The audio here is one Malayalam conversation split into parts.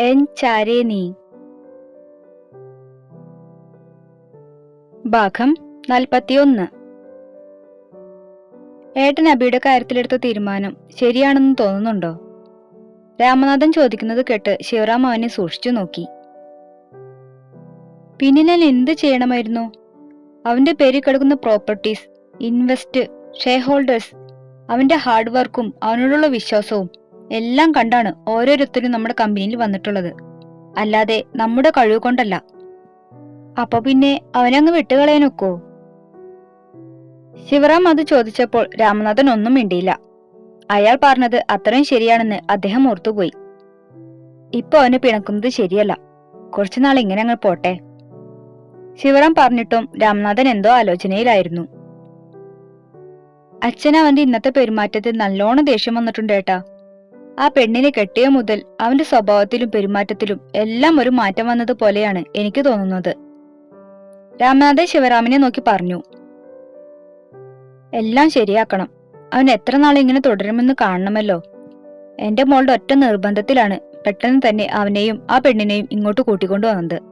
എൻ ചാരേ നീ. ഭാഗം നാൽപ്പത്തിയൊന്ന്. ഏട്ടൻ അബിയുടെ കാര്യത്തിലെടുത്ത തീരുമാനം ശരിയാണെന്ന് തോന്നുന്നുണ്ടോ? രാമനാഥൻ ചോദിക്കുന്നത് കേട്ട് ശിവറാം അവനെ സൂക്ഷിച്ചു നോക്കി. പിന്നെ ഞാൻ എന്ത് ചെയ്യണമായിരുന്നു? അവന്റെ പേരിൽ കിടക്കുന്ന പ്രോപ്പർട്ടീസ് ഇൻവെസ്റ്റ് ഷെയർ ഹോൾഡേഴ്സ് അവന്റെ ഹാർഡ് വർക്കും അവനോടുള്ള വിശ്വാസവും എല്ലാം കണ്ടാണ് ഓരോരുത്തരും നമ്മുടെ കമ്പനിയിൽ വന്നിട്ടുള്ളത്. അല്ലാതെ നമ്മുടെ കഴിവ് കൊണ്ടല്ല. അപ്പൊ പിന്നെ അവനങ്ങ് വിട്ടുകളയാനൊക്കോ ശിവറാം അത് ചോദിച്ചപ്പോൾ രാമനാഥൻ ഒന്നും മിണ്ടിയില്ല. അയാൾ പറഞ്ഞത് അത്രയും ശരിയാണെന്ന് അദ്ദേഹം ഓർത്തുപോയി. ഇപ്പൊ അവന് പിണക്കുന്നത് ശരിയല്ല. കുറച്ചുനാൾ ഇങ്ങനെ അങ്ങ് പോട്ടെ. ശിവറാം പറഞ്ഞിട്ടും രാമനാഥൻ എന്തോ ആലോചനയിലായിരുന്നു. അച്ഛൻ അവന്റെ ഇന്നത്തെ പെരുമാറ്റത്തിൽ നല്ലോണം ദേഷ്യം വന്നിട്ടുണ്ട് ഏട്ടാ. ആ പെണ്ണിനെ കെട്ടിയ മുതൽ അവന്റെ സ്വഭാവത്തിലും പെരുമാറ്റത്തിലും എല്ലാം ഒരു മാറ്റം വന്നതുപോലെയാണ് എനിക്ക് തോന്നുന്നത്. രാമനാഥൻ ശിവരാമിനെ നോക്കി പറഞ്ഞു. എല്ലാം ശരിയാക്കണം. അവൻ എത്ര നാൾ ഇങ്ങനെ തുടരുമെന്ന് കാണണമല്ലോ. എന്റെ മോളുടെ ഒറ്റ നിർബന്ധത്തിലാണ് പെട്ടെന്ന് തന്നെ അവനെയും ആ പെണ്ണിനെയും ഇങ്ങോട്ട് കൂട്ടിക്കൊണ്ടു വന്നത്.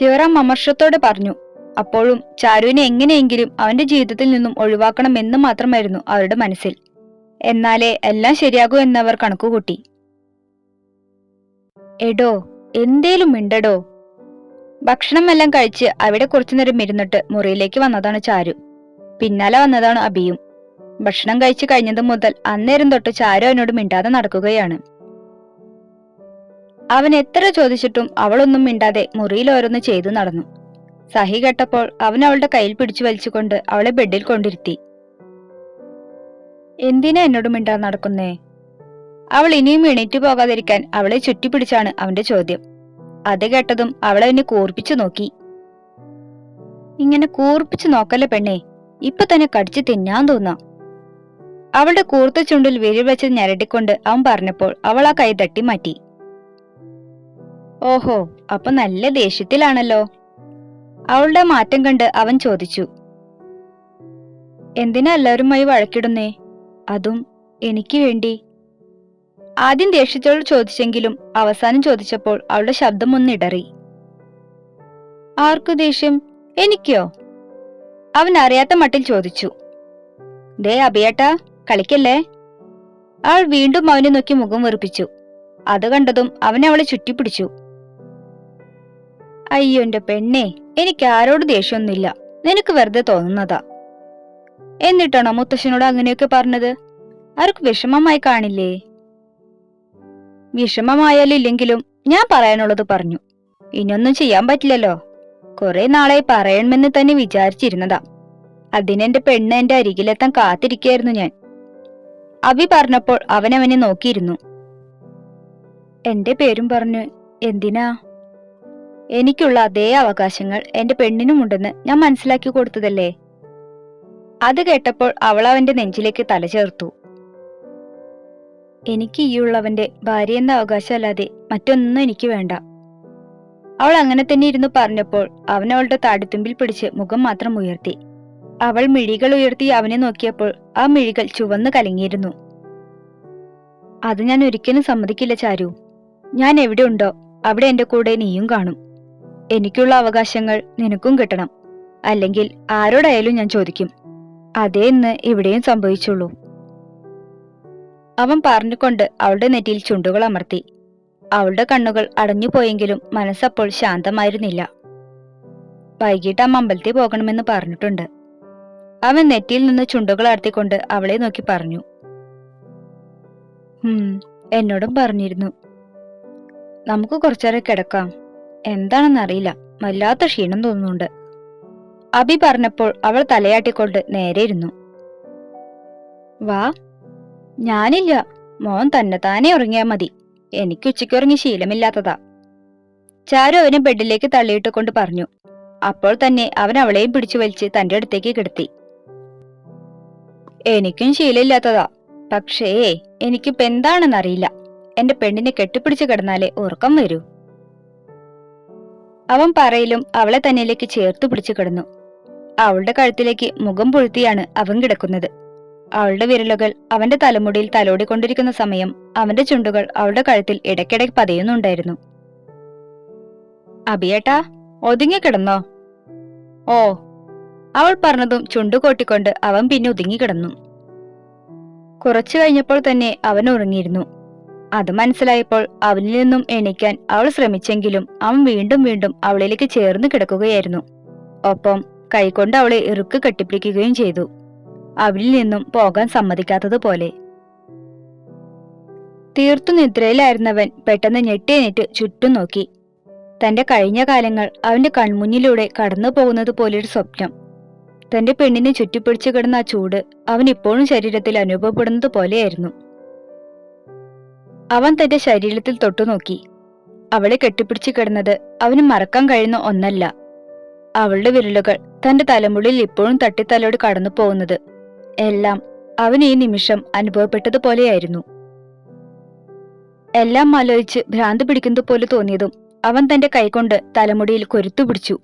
ശിവറാം അമർഷത്തോടെ പറഞ്ഞു. അപ്പോഴും ചാരുവിനെ എങ്ങനെയെങ്കിലും അവന്റെ ജീവിതത്തിൽ നിന്നും ഒഴിവാക്കണം എന്ന് മാത്രമായിരുന്നു അവരുടെ മനസ്സിൽ. എന്നാലേ എല്ലാം ശരിയാകൂ എന്നവർ കണക്കുകൂട്ടി എടോ എന്തേലും മിണ്ടടോ. ഭക്ഷണമെല്ലാം കഴിച്ച് അവിടെ കുറച്ചുനേരം ഇരുന്നിട്ട് മുറിയിലേക്ക് വന്നതാണ് ചാരു. പിന്നാലെ വന്നതാണ് അബിയും. ഭക്ഷണം കഴിച്ചു കഴിഞ്ഞത് മുതൽ അന്നേരം തൊട്ട് ചാരു അവനോട് മിണ്ടാതെ നടക്കുകയാണ്. അവൻ എത്ര ചോദിച്ചിട്ടും അവളൊന്നും മിണ്ടാതെ മുറിയിൽ ഓരോന്ന് ചെയ്തു നടന്നു. സഹി കേട്ടപ്പോൾ അവൻ അവളുടെ കയ്യിൽ പിടിച്ചു വലിച്ചുകൊണ്ട് അവളെ ബെഡിൽ കൊണ്ടിരുത്തി. എന്തിനാ എന്നോട് മിണ്ടാൻ നടക്കുന്നേ? അവൾ ഇനിയും എണീറ്റു പോകാതിരിക്കാൻ അവളെ ചുറ്റിപ്പിടിച്ചാണ് അവന്റെ ചോദ്യം. അത് കേട്ടതും അവളെ അവനെ കൂർപ്പിച്ചു നോക്കി. ഇങ്ങനെ കൂർപ്പിച്ചു നോക്കല്ലേ പെണ്ണേ ഇപ്പൊ തന്നെ കടിച്ചു തിന്നാൻ തോന്നാം. അവളുടെ കൂർത്ത ചുണ്ടിൽ വിരൽ വെച്ച് ഞരടിക്കൊണ്ട് അവൻ പറഞ്ഞപ്പോൾ അവൾ ആ കൈ തട്ടി മാറ്റി. ഓഹോ അപ്പൊ നല്ല ദേഷ്യത്തിലാണല്ലോ? അവളുടെ മാറ്റം കണ്ട് അവൻ ചോദിച്ചു. എന്തിനാ എല്ലാവരുമായി വഴക്കിടുന്നേ? അതും എനിക്ക് വേണ്ടി. ആദ്യം ദേഷ്യത്തോട് ചോദിച്ചെങ്കിലും അവസാനം ചോദിച്ചപ്പോൾ അവളുടെ ശബ്ദം ഒന്ന് ഇടറി. ആർക്കു ദേഷ്യം? എനിക്കോ? അവൻ അറിയാത്ത മട്ടിൽ ചോദിച്ചു. ദേ അബിയേട്ട കളിക്കല്ലേ? അവൾ വീണ്ടും അവനെ നോക്കി മുഖം വെറുപ്പിച്ചു. അത് കണ്ടതും അവൻ അവളെ ചുറ്റിപ്പിടിച്ചു. അയ്യോ എന്റെ പെണ്ണേ എനിക്ക് ആരോട് ദേഷ്യമൊന്നുമില്ല. നിനക്ക് വെറുതെ തോന്നുന്നതാ. എന്നിട്ടാണോ മുത്തശ്ശനോട് അങ്ങനെയൊക്കെ പറഞ്ഞത്? ആർക്ക് വിഷമമായി കാണില്ലേ? വിഷമമായാലും ഇല്ലെങ്കിലും ഞാൻ പറയാനുള്ളത് പറഞ്ഞു. ഇനിയൊന്നും ചെയ്യാൻ പറ്റില്ലല്ലോ. കുറെ നാളായി പറയണമെന്ന് തന്നെ വിചാരിച്ചിരുന്നതാ. അതിനെന്റെ പെണ്ണ് എന്റെ അരികിലെത്താൻ കാത്തിരിക്കായിരുന്നു ഞാൻ. അഭി പറഞ്ഞപ്പോൾ അവനവനെ അവനെ നോക്കിയിരുന്നു. എന്റെ പേരും പറഞ്ഞു എന്തിനാ? എനിക്കുള്ള അതേ അവകാശങ്ങൾ എന്റെ പെണ്ണിനുമുണ്ടെന്ന് ഞാൻ മനസ്സിലാക്കി കൊടുത്തതല്ലേ? അത് കേട്ടപ്പോൾ അവൾ അവന്റെ നെഞ്ചിലേക്ക് തല ചേർത്തു. എനിക്ക് ഈയുള്ളവന്റെ ഭാര്യ എന്ന അവകാശമല്ലാതെ മറ്റൊന്നും എനിക്ക് വേണ്ട. അവൾ അങ്ങനെ തന്നെ ഇരുന്ന് പറഞ്ഞപ്പോൾ അവൻ അവളുടെ താടിത്തുമ്പിൽ പിടിച്ച് മുഖം മാത്രം ഉയർത്തി. അവൾ മിഴികൾ ഉയർത്തി അവനെ നോക്കിയപ്പോൾ ആ മിഴികൾ ചുവന്ന് കലങ്ങിയിരുന്നു. അത് ഞാൻ ഒരിക്കലും സമ്മതിക്കില്ല ചാരു. ഞാൻ എവിടെ ഉണ്ടോ അവിടെ എന്റെ കൂടെ നീയും കാണും. എനിക്കുള്ള അവകാശങ്ങൾ നിനക്കും കിട്ടണം. അല്ലെങ്കിൽ ആരോടായാലും ഞാൻ ചോദിക്കും. അതേ ഇന്ന് ഇവിടെയും സംഭവിച്ചുള്ളൂ. അവൻ പറഞ്ഞുകൊണ്ട് അവളുടെ നെറ്റിയിൽ ചുണ്ടുകൾ അമർത്തി. അവളുടെ കണ്ണുകൾ അടഞ്ഞുപോയെങ്കിലും മനസ്സപ്പോൾ ശാന്തമായിരുന്നില്ല. വൈകിട്ട് അമ്മ അമ്പലത്തിൽ പോകണമെന്ന് പറഞ്ഞിട്ടുണ്ട്. അവൻ നെറ്റിയിൽ നിന്ന് ചുണ്ടുകൾ അടത്തിക്കൊണ്ട് അവളെ നോക്കി പറഞ്ഞു. എന്നോടും പറഞ്ഞിരുന്നു. നമുക്ക് കുറച്ചേറെ കിടക്കാം. എന്താണെന്നറിയില്ല. വല്ലാത്ത ക്ഷീണം തോന്നുന്നുണ്ട്. അബി പറഞ്ഞപ്പോൾ അവൾ തലയാട്ടിക്കൊണ്ട് നേരെ ഇരുന്നു. വാ ഞാനില്ല. മോൻ തന്നെ താനെ ഉറങ്ങിയാ മതി. എനിക്ക് ഉച്ചയ്ക്ക് ഉറങ്ങി ശീലമില്ലാത്തതാ. ചാരു അവനെ ബെഡിലേക്ക് തള്ളിയിട്ട് കൊണ്ട് പറഞ്ഞു. അപ്പോൾ തന്നെ അവൻ അവളെയും പിടിച്ചു വലിച്ച് തന്റെ അടുത്തേക്ക് കിടത്തി. എനിക്കും ശീലമില്ലാത്തതാ. പക്ഷേ എനിക്കിപ്പോ എന്താണെന്നറിയില്ല. എന്റെ പെണ്ണിനെ കെട്ടിപ്പിടിച്ച് കിടന്നാലേ ഉറക്കം വരൂ. അവൻ പറയിലും അവളെ തന്നിലേക്ക് ചേർത്ത് പിടിച്ചു കിടന്നു. അവളുടെ കഴുത്തിലേക്ക് മുഖം പൊഴുത്തിയാണ് അവൻ കിടക്കുന്നത്. അവളുടെ വിരലുകൾ അവന്റെ തലമുടിയിൽ തലോടിക്കൊണ്ടിരിക്കുന്ന സമയം അവന്റെ ചുണ്ടുകൾ അവളുടെ കഴുത്തിൽ ഇടയ്ക്കിടെ പതയുന്നുണ്ടായിരുന്നു. അബിയേട്ടാ ഒതുങ്ങിക്കിടന്നോ ഓ അവൾ പറഞ്ഞതും ചുണ്ടു കോട്ടിക്കൊണ്ട് അവൻ പിന്നെ ഒതുങ്ങിക്കിടന്നു കുറച്ചു കഴിഞ്ഞപ്പോൾ തന്നെ അവൻ ഉറങ്ങിയിരുന്നു. അത് മനസ്സിലായപ്പോൾ അവനിൽ നിന്നും എണീക്കാൻ അവൾ ശ്രമിച്ചെങ്കിലും അവൻ വീണ്ടും വീണ്ടും അവളിലേക്ക് ചേർന്ന് കിടക്കുകയായിരുന്നു. ഒപ്പം കൈകൊണ്ട് അവളെ ഇറുക്ക് കെട്ടിപ്പിടിക്കുകയും ചെയ്തു. അവളിൽ നിന്നും പോകാൻ സമ്മതിക്കാത്തതുപോലെ. തീർത്തു നിദ്രയിലായിരുന്നവൻ പെട്ടെന്ന് ഞെട്ടിയെണീറ്റ് ചുറ്റും നോക്കി. തന്റെ കഴിഞ്ഞ കാലങ്ങൾ അവന്റെ കൺമുന്നിലൂടെ കടന്നു പോകുന്നത് പോലൊരു സ്വപ്നം. തന്റെ പെണ്ണിനെ ചുറ്റിപ്പിടിച്ചു കിടന്ന ആ ചൂട് അവൻ ഇപ്പോഴും ശരീരത്തിൽ അനുഭവപ്പെടുന്നത് പോലെയായിരുന്നു. അവൻ തന്റെ ശരീരത്തിൽ തൊട്ടുനോക്കി അവളെ കെട്ടിപ്പിടിച്ചു കിടന്നത് അവന് മറക്കാൻ കഴിയുന്ന ഒന്നല്ല. അവളുടെ വിരലുകൾ തന്റെ തലമുടിയിൽ ഇപ്പോഴും തട്ടിത്തലോട് കടന്നു പോകുന്നത്. എല്ലാം അവൻ ഈ നിമിഷം അനുഭവപ്പെട്ടതുപോലെയായിരുന്നു. എല്ലാം ആലോചിച്ച് ഭ്രാന്ത് പിടിക്കുന്നത് പോലെ തോന്നിയതും അവൻ തന്റെ കൈകൊണ്ട് തലമുടിയിൽ കൊരുത്തു പിടിച്ചു.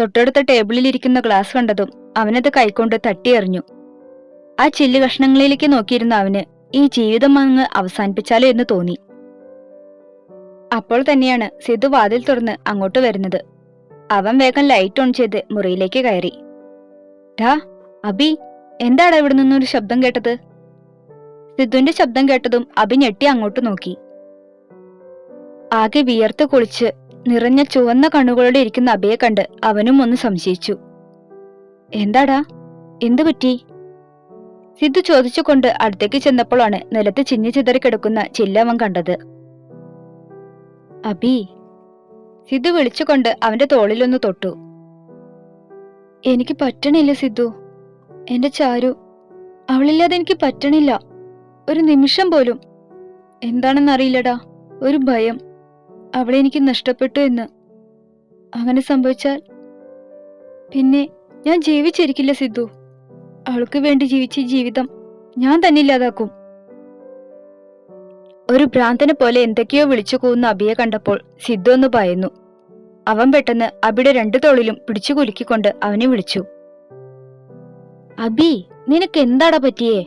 തൊട്ടടുത്ത ടേബിളിൽ ഇരിക്കുന്ന ഗ്ലാസ് കണ്ടതും അവനത് കൈകൊണ്ട് തട്ടിയെറിഞ്ഞു ആ ചില്ല് കഷ്ണങ്ങളിലേക്ക് നോക്കിയിരുന്ന അവന് ഈ ജീവിതം അങ്ങ് അവസാനിപ്പിച്ചാലോ എന്ന് തോന്നി. അപ്പോൾ തന്നെയാണ് സിധു വാതിൽ തുറന്ന് അങ്ങോട്ട് വരുന്നത്. അവൻ വേഗം ലൈറ്റ് ഓൺ ചെയ്ത് മുറിയിലേക്ക് കയറി. ഡാ അബി എന്താടാ ഇവിടെ നിന്നൊരു ശബ്ദം കേട്ടത്? സിദ്ധുവിന്റെ ശബ്ദം കേട്ടതും അബി ഞെട്ടി അങ്ങോട്ട് നോക്കി. ആകെ വിയർത്ത് കുളിച്ച് നിറഞ്ഞ ചുവന്ന കണ്ണുകളോടെ ഇരിക്കുന്ന അബിയെ കണ്ട് അവനും ഒന്ന് സംശയിച്ചു. എന്താടാ? എന്തു പറ്റി? സിദ്ധു ചോദിച്ചുകൊണ്ട് അടുത്തേക്ക് ചെന്നപ്പോഴാണ് നിലത്ത് ചിഞ്ഞു ചിതറി കിടക്കുന്ന ചില്ലവൻ കണ്ടത്. അബി സിദ്ധു വിളിച്ചുകൊണ്ട് അവന്റെ തോളിലൊന്ന് തൊട്ടു. എനിക്ക് പറ്റണില്ല സിദ്ധു. എന്റെ ചാരു അവളില്ലാതെ എനിക്ക് പറ്റണില്ല. ഒരു നിമിഷം പോലും. എന്താണെന്നറിയില്ലടാ ഒരു ഭയം. അവളെ എനിക്ക് നഷ്ടപ്പെട്ടു എന്ന്. അങ്ങനെ സംഭവിച്ചാൽ പിന്നെ ഞാൻ ജീവിച്ചിരിക്കില്ല സിദ്ധു. അവൾക്ക് വേണ്ടി ജീവിച്ച ജീവിതം ഞാൻ തന്നെ ഇല്ലാതാക്കും. ഒരു ഭ്രാന്തനെ പോലെ എന്തൊക്കെയോ വിളിച്ചു കൂവുന്ന അബിയെ കണ്ടപ്പോൾ സിദ്ധു ഒന്ന് ഭയന്നു. അവൻ പെട്ടെന്ന് അബിയുടെ രണ്ടു തോളിലും പിടിച്ചു കുലുക്കിക്കൊണ്ട് അവനെ വിളിച്ചു. അബി നിനക്ക് എന്താടാ പറ്റിയേ?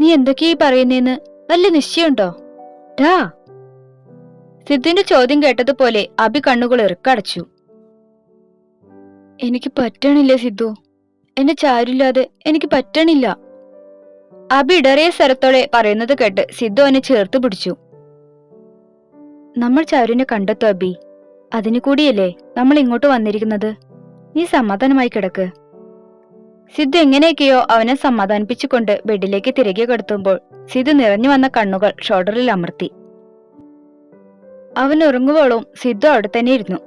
നീ എന്തൊക്കെയായി പറയുന്നേന്ന്? വല്ല നിശ്ചയമുണ്ടോ? ഡാ. സിദ്ധുവിന്റെ ചോദ്യം കേട്ടതുപോലെ അബി കണ്ണുകൾ ഇറുക്കടച്ചു എനിക്ക് പറ്റണില്ല സിദ്ധു. എന്നെ ചാരില്ലാതെ എനിക്ക് പറ്റണില്ല. അബി ഇടറിയ സ്വരത്തോടെ പറയുന്നത് കേട്ട് സിദ്ധു അവനെ ചേർത്ത് പിടിച്ചു. നമ്മൾ ചാരുവിനെ കണ്ടെത്തു അബി അതിനു കൂടിയല്ലേ നമ്മൾ ഇങ്ങോട്ട് വന്നിരിക്കുന്നത്? നീ സമാധാനമായി കിടക്ക്. സിദ്ധു എങ്ങനെയൊക്കെയോ അവനെ സമാധാനിപ്പിച്ചുകൊണ്ട് ബെഡിലേക്ക് തിരികെ കടത്തുമ്പോൾ സിദ്ധു നിറഞ്ഞു വന്ന കണ്ണുകൾ ഷോൾഡറിൽ അമർത്തി. അവൻ ഉറങ്ങുവോളും സിദ്ധു അവിടെ തന്നെ ഇരുന്നു.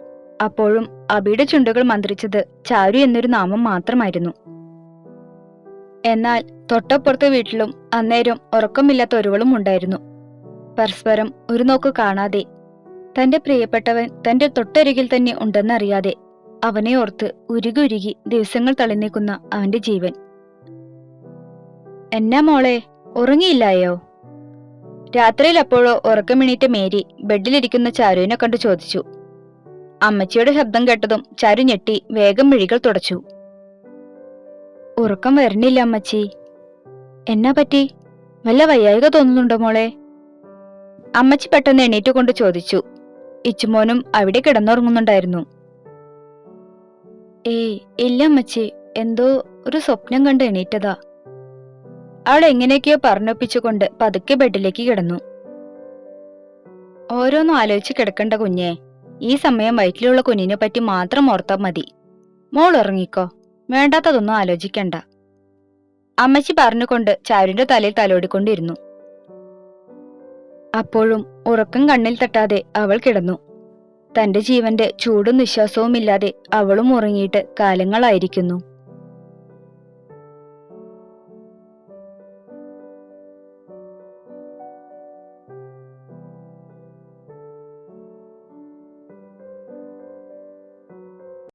അപ്പോഴും അബിയുടെ ചുണ്ടുകൾ മന്ത്രിച്ചത് ചാരു എന്നൊരു നാമം മാത്രമായിരുന്നു. എന്നാൽ തൊട്ടപ്പുറത്തെ വീട്ടിലും അന്നേരം ഉറക്കമില്ലാത്ത ഒരുവളും ഉണ്ടായിരുന്നു. പരസ്പരം ഒരു നോക്ക് കാണാതെ തന്റെ പ്രിയപ്പെട്ടവൻ തന്റെ തൊട്ടരികിൽ തന്നെ ഉണ്ടെന്നറിയാതെ അവനെ ഓർത്ത് ഉരുകി ഉരുകി ദിവസങ്ങൾ തളിനീക്കുന്ന അവന്റെ ജീവൻ. എന്നാ മോളെ ഉറങ്ങിയില്ലായോ? രാത്രിയിൽ അപ്പോഴോ ഉറക്കമിണീറ്റ മേരി ബെഡിലിരിക്കുന്ന ചാരുവിനെ കണ്ടു ചോദിച്ചു. അമ്മച്ചിയുടെ ശബ്ദം കേട്ടതും ചാരു ഞെട്ടി വേഗം മിഴികൾ തുടച്ചു. ഉറക്കം വരണില്ല അമ്മച്ചി. എന്നാ പറ്റി? വല്ല വയ്യായിക തോന്നുന്നുണ്ടോ മോളെ? അമ്മച്ചി പെട്ടെന്ന് എണീറ്റ് കൊണ്ട് ചോദിച്ചു. ഇച്ചുമോനും അവിടെ കിടന്നുറങ്ങുന്നുണ്ടായിരുന്നു. ഏയ് ഇല്ല അമ്മച്ചി. എന്തോ ഒരു സ്വപ്നം കണ്ട് എണീറ്റതാ. അവൾ എങ്ങനെയൊക്കെയോ പറഞ്ഞൊപ്പിച്ചുകൊണ്ട് പതുക്കെ ബെഡിലേക്ക് കിടന്നു. ഓരോന്നും ആലോചിച്ച് കിടക്കണ്ട കുഞ്ഞെ. ഈ സമയം വയറ്റിലുള്ള കുഞ്ഞിനെ പറ്റി മാത്രം ഓർത്താൽ മതി. മോൾ ഉറങ്ങിക്കോ. വേണ്ടാത്തതൊന്നും ആലോചിക്കണ്ട. അമ്മച്ചി പറഞ്ഞുകൊണ്ട് ചാരുവിന്റെ തലയിൽ തലോടിക്കൊണ്ടിരുന്നു. അപ്പോഴും ഉറക്കം കണ്ണിൽ തട്ടാതെ അവൾ കിടന്നു. തന്റെ ജീവന്റെ ചൂടും നിശ്വാസവും ഇല്ലാതെ അവളും ഉറങ്ങിയിട്ട് കാലങ്ങളായിരിക്കുന്നു.